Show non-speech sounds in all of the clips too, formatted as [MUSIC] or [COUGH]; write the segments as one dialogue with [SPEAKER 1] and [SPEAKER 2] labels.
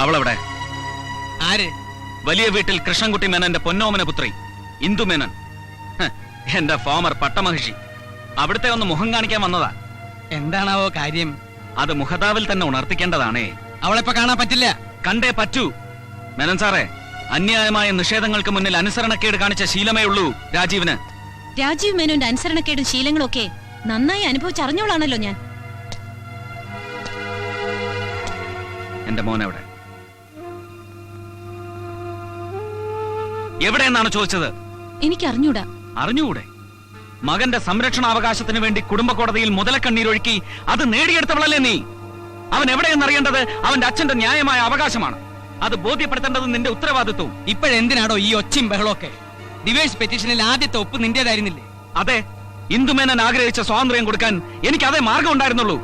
[SPEAKER 1] അവളെവിടെ?
[SPEAKER 2] ആര്?
[SPEAKER 1] വലിയ വീട്ടിൽ കൃഷ്ണൻകുട്ടി മേനന്റെ പൊന്നോമന പുത്രി ഇന്ദു മേനൻ. എന്റെ ഫോമർ പട്ടമഹിഷി. അവിടുത്തെ ഒന്ന് മുഖം കാണിക്കാൻ വന്നതാ.
[SPEAKER 2] എന്താണാവോ കാര്യം?
[SPEAKER 1] അത് മുഖതാവിൽ തന്നെ ഉണർത്തിക്കേണ്ടതാണേ.
[SPEAKER 2] അവളെപ്പോ കാണാൻ പറ്റില്ല.
[SPEAKER 1] കണ്ടേ പറ്റൂ. മേനൻ സാറേ അന്യായമായ നിഷേധങ്ങൾക്ക് മുന്നിൽ അനുസരണക്കേട് കാണിച്ച ശീലമേ ഉള്ളൂ രാജീവിന്.
[SPEAKER 3] രാജീവ് മേനോന്റെ അനുസരണക്കേടും ശീലങ്ങളൊക്കെ ഒക്കെ നന്നായി അനുഭവിച്ചറിഞ്ഞോളാണല്ലോ ഞാൻ.
[SPEAKER 1] എന്റെ മോൻ എവിടെ എവിടെയെന്നാണ് ചോദിച്ചത്?
[SPEAKER 3] എനിക്ക് അറിഞ്ഞൂടാ?
[SPEAKER 1] അറിഞ്ഞുകൂടെ മകന്റെ സംരക്ഷണാവകാശത്തിന് വേണ്ടി കുടുംബ കോടതിയിൽ മുതലക്കണ്ണീരൊഴുക്കി അത് നേടിയെടുത്തവളല്ലേ നീ? അവൻ എവിടെയെന്നറിയേണ്ടത് അവന്റെ അച്ഛന്റെ ന്യായമായ അവകാശമാണ്. അത് ബോധ്യപ്പെടുത്തേണ്ടത് നിന്റെ ഉത്തരവാദിത്വവും.
[SPEAKER 2] ഇപ്പോഴെന്തിനാടോ ഈ ഒച്ചയും ബഹളമൊക്കെ ഡിവേഴ്സ് പെറ്റീഷനിൽ ആദ്യത്തെ ഒപ്പ് നിന്റേതായിരുന്നില്ലേ?
[SPEAKER 1] അതെ ഇന്ദുമേനൻ ആഗ്രഹിച്ച സ്വാതന്ത്ര്യം കൊടുക്കാൻ എനിക്ക് അതേ മാർഗം ഉണ്ടായിരുന്നുള്ളൂ.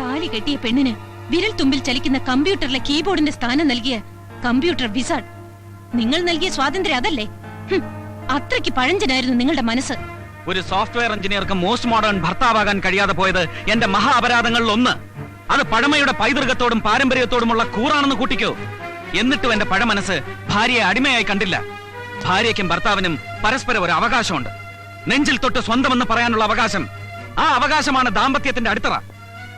[SPEAKER 3] താലി കെട്ടിയ പെണ്ണിന് വിരൽ തുമ്പിൽ ചലിക്കുന്ന കമ്പ്യൂട്ടറിലെ കീബോർഡിന്റെ സ്ഥാനം നൽകിയ കമ്പ്യൂട്ടർ വിസാർഡ്. നിങ്ങൾ നൽകിയ സ്വാതന്ത്ര്യം അതല്ലേ? അത്രയ്ക്ക് പഴഞ്ചനായിരുന്നു നിങ്ങളുടെ മനസ്സ്.
[SPEAKER 1] ഒരു സോഫ്റ്റ്വെയർ എഞ്ചിനീയർക്ക് മോസ്റ്റ് മോഡേൺ ഭർത്താവാകാൻ കഴിയാതെ പോയത് എന്റെ മഹാ അപരാധങ്ങളിൽ ഒന്ന്. അത് പഴമയുടെ പൈതൃകത്തോടും പാരമ്പര്യത്തോടുമുള്ള കൂറാണെന്ന് കൂട്ടിക്കോ. എന്നിട്ടും എന്റെ പഴമനസ് ഭാര്യയെ അടിമയായി കണ്ടില്ല. ഭാര്യയ്ക്കും ഭർത്താവിനും പരസ്പരം ഒരു അവകാശമുണ്ട്. നെഞ്ചിൽ തൊട്ട് സ്വന്തമെന്ന് പറയാനുള്ള അവകാശം. ആ അവകാശമാണ് ദാമ്പത്യത്തിന്റെ അടിത്തറ.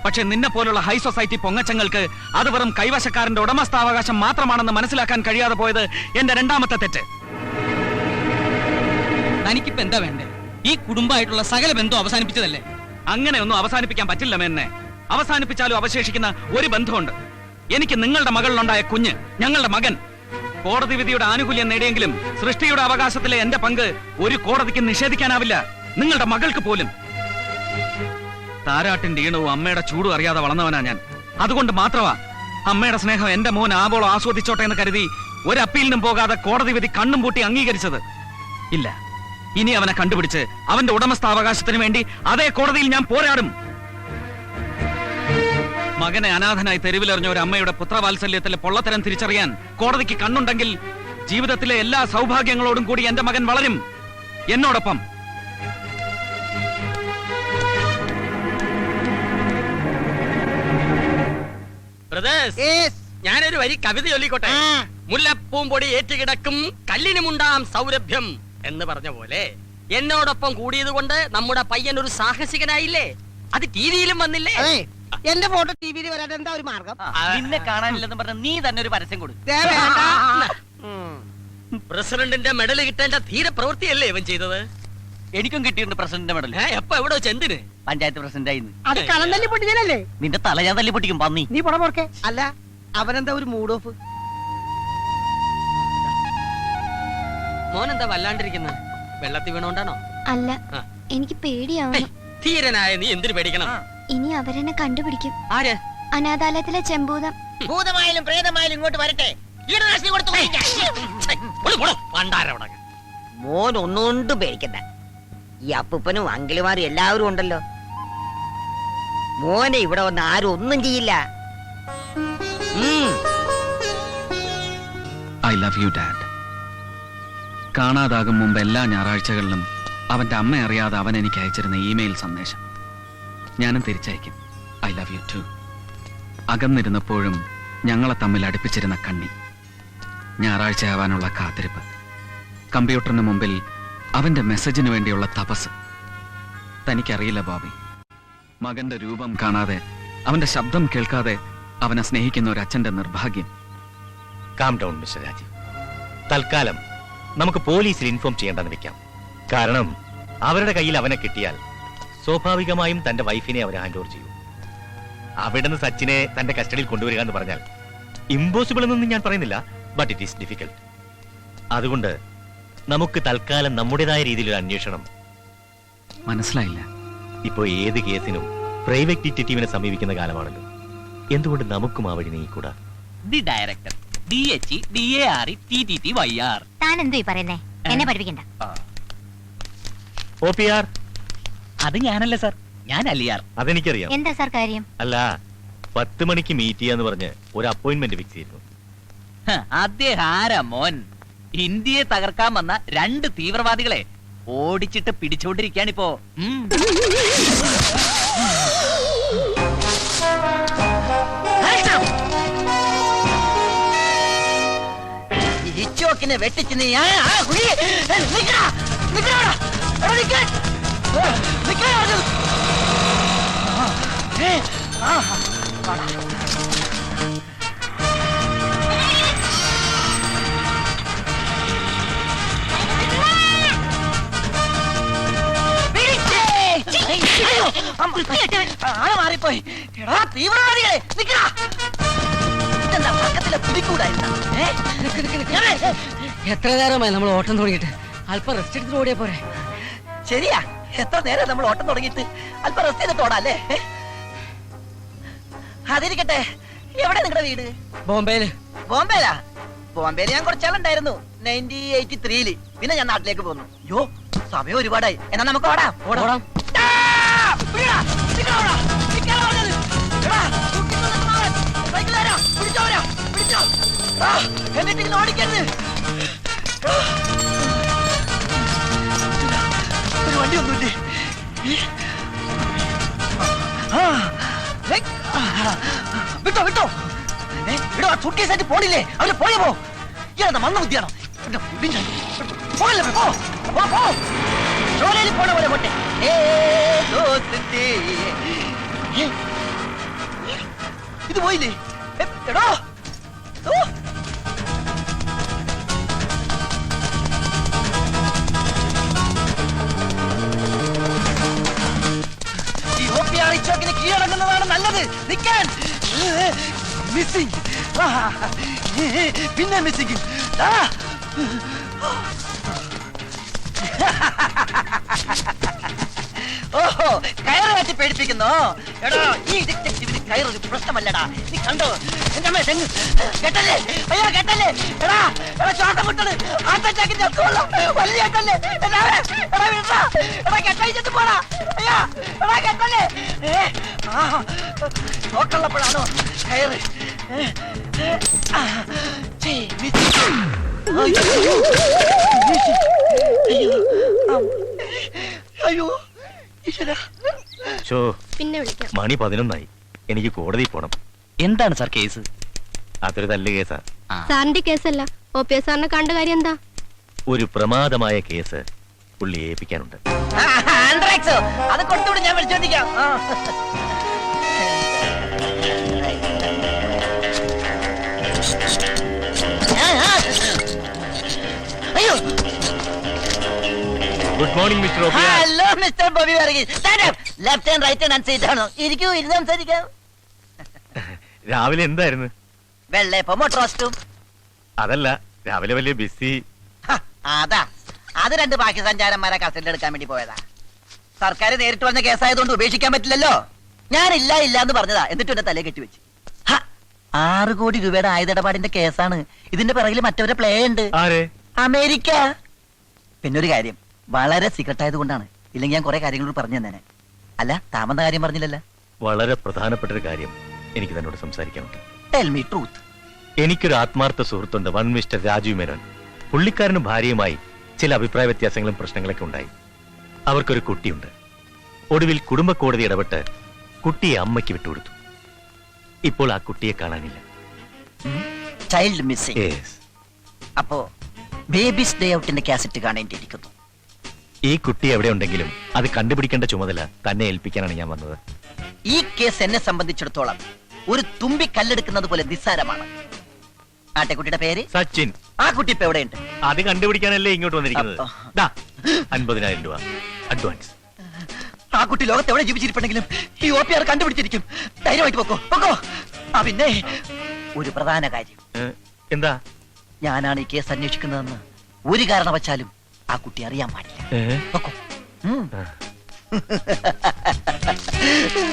[SPEAKER 1] പക്ഷെ നിന്നെ പോലുള്ള ഹൈ സൊസൈറ്റി പൊങ്ങച്ചങ്ങൾക്ക് അത് വെറും കൈവശക്കാരന്റെ ഉടമസ്ഥാവകാശം മാത്രമാണെന്ന് മനസ്സിലാക്കാൻ കഴിയാതെ പോയത് എന്റെ രണ്ടാമത്തെ തെറ്റ്.
[SPEAKER 2] തനിക്കിപ്പോ എന്താ വേണ്ടേ? ഈ കുടുംബമായിട്ടുള്ള സകല ബന്ധം അവസാനിപ്പിച്ചതല്ലേ?
[SPEAKER 1] അങ്ങനെ ഒന്നും അവസാനിപ്പിക്കാൻ പറ്റില്ല മേന്നെ. അവസാനിപ്പിച്ചാലും അവശേഷിക്കുന്ന ഒരു ബന്ധമുണ്ട്. എനിക്ക് നിങ്ങളുടെ മകളിലുണ്ടായ കുഞ്ഞ് ഞങ്ങളുടെ മകൻ. കോടതി വിധിയുടെ ആനുകൂല്യം നേടിയെങ്കിലും സൃഷ്ടിയുടെ അവകാശത്തിലെ എന്റെ പങ്ക് ഒരു കോടതിക്ക് നിഷേധിക്കാനാവില്ല. നിങ്ങളുടെ മകൾക്ക് പോലും. താരാട്ടിന്റെ ഈണവും അമ്മയുടെ ചൂടും അറിയാതെ വളർന്നവനാ ഞാൻ. അതുകൊണ്ട് മാത്രമാ അമ്മയുടെ സ്നേഹം എന്റെ മോൻ ആവോളം ആസ്വദിച്ചോട്ടെ എന്ന് കരുതി ഒരു അപ്പീലിനും പോകാതെ കോടതി വിധി കണ്ണും പൂട്ടി അംഗീകരിച്ചത്. ഇല്ല ഇനി അവനെ കണ്ടുപിടിച്ച് അവന്റെ ഉടമസ്ഥാവകാശത്തിന് വേണ്ടി അതേ കോടതിയിൽ ഞാൻ പോരാടും. മകനെ അനാഥനായി തെരുവിലെറിഞ്ഞ ഒരു അമ്മയുടെ പുത്രവാത്സല്യത്തിലെ പൊള്ളത്തരം തിരിച്ചറിയാൻ കോടതിക്ക് കണ്ണുണ്ടെങ്കിൽ ജീവിതത്തിലെ എല്ലാ സൗഭാഗ്യങ്ങളോടും കൂടി എന്റെ മകൻ വളരും. എന്നോടൊപ്പം
[SPEAKER 4] ബ്രദേഴ്സ് ഞാനൊരു വരി കവിത ചൊല്ലിക്കോട്ടെ? മുല്ലപ്പൂമ്പൊടി ഏറ്റുകിടക്കും കല്ലിനുമുണ്ടാം സൗരഭ്യം എന്ന് പറഞ്ഞ പോലെ എന്നോടൊപ്പം കൂടിയത് കൊണ്ട് നമ്മുടെ പയ്യൻ ഒരു സാഹസികനായില്ലേ? അത് ടി വിയിലും വന്നില്ലേ?
[SPEAKER 5] എന്റെ ഫോട്ടോ ടി വിയിൽ വരാൻ എന്താ ഒരു മാർഗം?
[SPEAKER 6] നിന്നെ കാണാനില്ലെന്ന് പറഞ്ഞ നീ തന്നെ ഒരു പരസ്യം കൊടു
[SPEAKER 5] ദേ വേണ്ട.
[SPEAKER 4] പ്രസിഡന്റിന്റെ മെഡൽ കിട്ടേണ്ട ധീര പ്രവൃത്തിയല്ലേ ഇവൻ ചെയ്തത്?
[SPEAKER 6] എനിക്കും കിട്ടിയിട്ടുണ്ട് പ്രസിഡന്റ് മെഡൽ.
[SPEAKER 4] എപ്പോ? എവിടെ വെച്ച്? എന്തിന്?
[SPEAKER 6] പഞ്ചായത്ത് പ്രസിഡന്റ് ആയിന്ന്
[SPEAKER 5] അത് കളം തല്ലി പൊട്ടിക്കാനല്ലേ
[SPEAKER 6] നിന്റെ തല ഞാൻ തല്ലി പൊട്ടിക്കും പന്നി.
[SPEAKER 5] നീ പോടാ പോർക്കെ അല്ല അവനെന്താ ഒരു മൂഡ് ഓഫ്
[SPEAKER 4] മോനെന്താ വല്ലാണ്ടിരിക്കുന്നത് വെള്ളത്തിൽ വീണോണ്ടാണോ?
[SPEAKER 7] അല്ല എനിക്ക് പേടിയാവണം.
[SPEAKER 4] ധീരനായ നീ എന്തിനു പേടിക്കണം?
[SPEAKER 7] ഇനി അവരെന്നെ കണ്ടുപിടിക്കും.
[SPEAKER 4] ആര്?
[SPEAKER 7] അനാഥാലയത്തിലെ ചെമ്പൂതം.
[SPEAKER 5] ഭൂതമായാലും പ്രേതമായാലും ഇങ്ങോട്ട് വരട്ടെ.
[SPEAKER 8] മോൻ ഒന്നുകൊണ്ട് പേടിക്കണ്ട. ഈ അപ്പൂപ്പനും അങ്കിളിമാരും എല്ലാവരും ഉണ്ടല്ലോ. മോനെ ഇവിടെ വന്ന് ആരും ഒന്നും ചെയ്യില്ല.
[SPEAKER 1] ഐ ലവ് യു ഡാഡ് കാണാതാകും മുമ്പ് എല്ലാ ഞായറാഴ്ചകളിലും അവന്റെ അമ്മ അറിയാതെ അവൻ എനിക്ക് അയച്ചിരുന്ന ഇമെയിൽ സന്ദേശം. ഞാനും തിരിച്ചയക്കും. ഐ ലവ് യു ടു അകന്നിരുന്നപ്പോഴും ഞങ്ങളെ തമ്മിൽ അടുപ്പിച്ചിരുന്ന കണ്ണി. ഞായറാഴ്ചയാവാനുള്ള കാത്തിരിപ്പ്. കമ്പ്യൂട്ടറിന് മുമ്പിൽ അവന്റെ മെസ്സേജിന് വേണ്ടിയുള്ള തപസ്. തനിക്കറിയില്ല ബാബി. മകന്റെ രൂപം കാണാതെ അവന്റെ ശബ്ദം കേൾക്കാതെ അവനെ സ്നേഹിക്കുന്ന ഒരു അച്ഛന്റെ നിർഭാഗ്യം.
[SPEAKER 9] കാം ഡൗൺ മിസ്റ്റർ രാജീവ് തൽക്കാലം നമുക്ക് പോലീസിൽ ഇൻഫോം ചെയ്യേണ്ടെന്ന് വെക്കാം. കാരണം അവരുടെ കയ്യിൽ അവനെ കിട്ടിയാൽ സ്വാഭാവികമായും തന്റെ വൈഫിനെ അവർ ഹാൻഡ് ഓവർ ചെയ്യും. അവിടുന്ന് സച്ചിനെ തന്റെ കസ്റ്റഡിയിൽ കൊണ്ടുവരിക എന്ന് പറഞ്ഞാൽ ഇമ്പോസിബിൾ എന്നൊന്നും ഞാൻ പറയുന്നില്ല ബട്ട് ഇറ്റ് ഈസ് ഡിഫിക്കൽട്ട് അതുകൊണ്ട് നമുക്ക് തൽക്കാലം നമ്മുടേതായ രീതിയിൽ ഒരു അന്വേഷണം.
[SPEAKER 1] മനസ്സിലായില്ല.
[SPEAKER 9] ഇപ്പോൾ ഏത് കേസിനും പ്രൈവറ്റ് ഡിറ്റക്റ്റീവിനെ സമീപിക്കുന്ന കാലമാണല്ലോ. എന്തുകൊണ്ട് നമുക്കും ആ വഴി നീക്കൂടാ
[SPEAKER 6] the director D H D A R T T T Y R
[SPEAKER 7] താൻ എന്തോ ഈ പറയുന്നേ? എന്നെ പഠിപ്പിക്കണ്ട.
[SPEAKER 9] O P R?
[SPEAKER 6] അത് ഞാനല്ല സാർ. ഞാൻ അലിയാർ.
[SPEAKER 9] അതെനിക്കറിയാം.
[SPEAKER 7] എന്താ സാർ കാര്യം?
[SPEAKER 9] അല്ല പത്ത് മണിക്ക് മീറ്റ് ചെയ്യാന്ന് പറഞ്ഞ് ഒരു അപ്പോയിന്റ്മെന്റ് ഫിക്സ് ചെയ്തിരുന്നു.
[SPEAKER 6] ഹ, അദ്ദേഹം ആരാ മോൻ? ഇന്ത്യയെ തകർക്കാൻ വന്ന രണ്ട് തീവ്രവാദികളെ ഓടിച്ചിട്ട് പിടിച്ചോണ്ടിരിക്കാണിപ്പോ
[SPEAKER 5] ഇച്ചോക്കിനെ വെട്ടിച്ച് നീ ആ ആൾ മാറിപ്പോയി. എടാ തീവ്രവാദികളെ നിക്കടാ. ഇതെന്താ പക്കത്തിലെ പിടിക്കൂടായിരുന്ന
[SPEAKER 2] എത്ര നേരമായി നമ്മൾ ഓട്ടം തുടങ്ങിട്ട് അല്പം റെസ്റ്റ് എടുത്തിട്ട് ഓടിയാ പോരെ.
[SPEAKER 5] ശരിയാ. എത്ര നേരം നമ്മൾ ഓട്ടം തുടങ്ങിയിട്ട്? അല്പം റെസ്റ്റ് ചെയ്തിട്ട് ഓടാല്ലേ? അതിരിക്കട്ടെ. എവിടെ നിങ്ങളുടെ വീട്?
[SPEAKER 2] ബോംബെയിൽ.
[SPEAKER 5] ബോംബെയിലാ? ബോംബെയിൽ ഞാൻ കുറച്ചാളുണ്ടായിരുന്നു നയന്റി എയ്റ്റി ത്രീയിൽ. പിന്നെ ഞാൻ നാട്ടിലേക്ക് പോന്നു. യോ സമയം ഒരുപാടായി. എന്നാ നമുക്ക് ഓടാം.
[SPEAKER 2] ഓടാം.
[SPEAKER 5] എന്നിട്ട് ഓടിക്കരുത്. ഒരു വണ്ടി ഒന്നുമില്ലേ. വിട്ടോ വിട്ടോ. എടോ ആ സുട്കേസായിട്ട് പോണില്ലേ? അവർ പോയ പോ. ഇയാളെന്താ മന്ന ബുദ്ധിയാണോ? ഞാൻ. പോ പോ. ജോലിയിൽ പോണ പോലെ പോയില്ലേ? എടോ! കീഴടങ്ങുന്നതാണ് നല്ലത്. നിൽക്കാൻ മിസ്സിംഗ് പിന്നെ മിസ്സിംഗ് ഓഹോ കയറ് മാറ്റി പേടിപ്പിക്കുന്നോ. എടോ ഈ ഡിറ്റക്റ്റീവിന് കയറൊരു പ്രശ്നമല്ലടാ. നീ കണ്ടോ? എന്റെ അമ്മേ തെങ്ങ്. കെട്ടല്ലേ? അയ്യോ കെട്ടല്ലേ? എടാ എടാ ചോട്ടം വിട്ടത് ആത്തച്ചാക്കിന്റെ ഒക്കെയുള്ള വലിയ കെട്ടല്ലേ? എടാ എടാ വിടാ എടാ കെട്ടഴിച്ചിട്ട് പോടാ. അയ്യോ എടാ കെട്ടല്ലേ? ഏ ആ ചോട്ടുള്ളപ്പോഴാണോ മിസ്സി. അയ്യോ, ഈശ്വരാ.
[SPEAKER 7] പിന്നെ വിളിക്കാം.
[SPEAKER 9] മണി പതിനൊന്നായി. എനിക്ക് കോടതി പോണം.
[SPEAKER 6] എന്താണ് സാർ കേസ്?
[SPEAKER 9] അതൊരു തല്ല് കേസാ.
[SPEAKER 7] സാറിന്റെ കേസല്ല. ഒ പി എസ് സാറിനെ കണ്ട കാര്യം എന്താ?
[SPEAKER 9] ഒരു പ്രമാദമായ കേസ് പുള്ളി ഏൽപ്പിക്കാനുണ്ട്.
[SPEAKER 5] അത് കൊടുത്തുവിട് ഞാൻ വിളിച്ചോണ്ടിരിക്കാം. അയ്യോ.
[SPEAKER 9] Good morning mister
[SPEAKER 5] hello mister Bobby Varghese. Left and right and seat ആണോ? ഇരിക്കൂ ഇരുന്ന് സംസാരിക്കാം.
[SPEAKER 9] രാവിലെ എന്തായിരുന്നു?
[SPEAKER 5] വെള്ളയപ്പം റോസ്റ്റും
[SPEAKER 9] അതല്ല രാവിലെ വലിയ ബിസി
[SPEAKER 5] അതാ. അത് രണ്ട് ബാക്കി സഞ്ചാരന്മാരെ കസ്റ്റഡിയിൽ എടുക്കാൻ വേണ്ടി പോയതാ. സർക്കാർ നേരിട്ട് വന്ന കേസായതുകൊണ്ട് ഉപേക്ഷിക്കാൻ പറ്റില്ലല്ലോ? ഞാൻ ഇല്ല ഇല്ല എന്ന് പറഞ്ഞതാ. എന്നിട്ട് എന്നെ തലേ കെട്ടിവെച്ച്. ഹ, ആറ് കോടി രൂപയുടെ ആയുധ ആയുധടപാടിന്റെ കേസാണ്. ഇതിന്റെ പിറകിൽ മറ്റവരെ പ്ലേ ഉണ്ട്.
[SPEAKER 9] ആരെ?
[SPEAKER 5] അമേരിക്ക. പിന്നെ ഒരു കാര്യം. വളരെ സീക്രട്ട് ആയതുകൊണ്ടാണ്. ഇല്ലെങ്കിൽ ഞാൻ കുറെ കാര്യങ്ങളോട് പറഞ്ഞു തന്നെ അല്ല താമന്ന കാര്യം പറഞ്ഞില്ലല്ലോ.
[SPEAKER 9] വളരെ പ്രധാനപ്പെട്ട ഒരു കാര്യം. എനിക്ക് തന്നോട് സംസാരിക്കാനുണ്ട്
[SPEAKER 5] ടെൽ മീ ട്രൂത്ത്
[SPEAKER 9] എനിക്കൊരു ആത്മാർത്ഥ സുഹൃത്തുണ്ട് വൺ മിസ്റ്റർ രാജീവ് മേനോൻ. പുള്ളിക്കാരനും ഭാര്യയുമായി ചില അഭിപ്രായ വ്യത്യാസങ്ങളും പ്രശ്നങ്ങളൊക്കെ ഉണ്ടായി. അവർക്കൊരു കുട്ടിയുണ്ട്. ഒടുവിൽ കുടുംബ കോടതി ഇടപെട്ട് കുട്ടിയെ അമ്മയ്ക്ക് വിട്ടുകൊടുത്തു. ഇപ്പോൾ ആ കുട്ടിയെ കാണാനില്ല.
[SPEAKER 5] Child missing. അപ്പോ ബേബീസ് ഡേ ഔട്ടിന്റെ കാസറ്റ് കാണേണ്ടിയിരിക്കുന്നു
[SPEAKER 9] ഈ കുട്ടി എവിടെ ഉണ്ടെങ്കിലും അത് കണ്ടുപിടിക്കേണ്ട ചുമതല തന്നെ ഏൽപ്പിക്കാനാണ് ഞാൻ വന്നത്.
[SPEAKER 5] ഈ കേസ് എന്നെ സംബന്ധിച്ചിടത്തോളം ഒരു തുമ്പി കല്ലെടുക്കുന്നത് പോലെ നിസ്സാരമാണ്. ആട്ടെക്കുട്ടിയുടെ പേര്?
[SPEAKER 9] സച്ചിൻ.
[SPEAKER 5] ആ കുട്ടി ഇപ്പൊ എവിടെയുണ്ട്?
[SPEAKER 9] അത് കണ്ടുപിടിക്കാനല്ലേ ഇങ്ങോട്ട് വന്നിരിക്കുന്നത്. ദാ, അൻപതിനായിരം രൂപ. അഡ്വാൻസ്
[SPEAKER 5] ആ കുട്ടി ലോകത്ത് എവിടെ ജീവിച്ചിരിപ്പുണ്ടെങ്കിലും ഈ ഒ പി ആർ കണ്ടുപിടിച്ചിരിക്കും. ധൈര്യമായിട്ട് പൊക്കോ പൊക്കോ. ആ പിന്നെ ഒരു പ്രധാന കാര്യം.
[SPEAKER 9] ഏ, എന്താ?
[SPEAKER 5] ഞാനാണ് ഈ കേസ് അന്വേഷിക്കുന്നതെന്ന് ഒരു കാരണം കാരണവശാലും ആ കുട്ടി അറിയാൻ പാടില്ല.
[SPEAKER 9] ഏ?
[SPEAKER 5] പൊക്കോ. ഉം. [LAUGHS]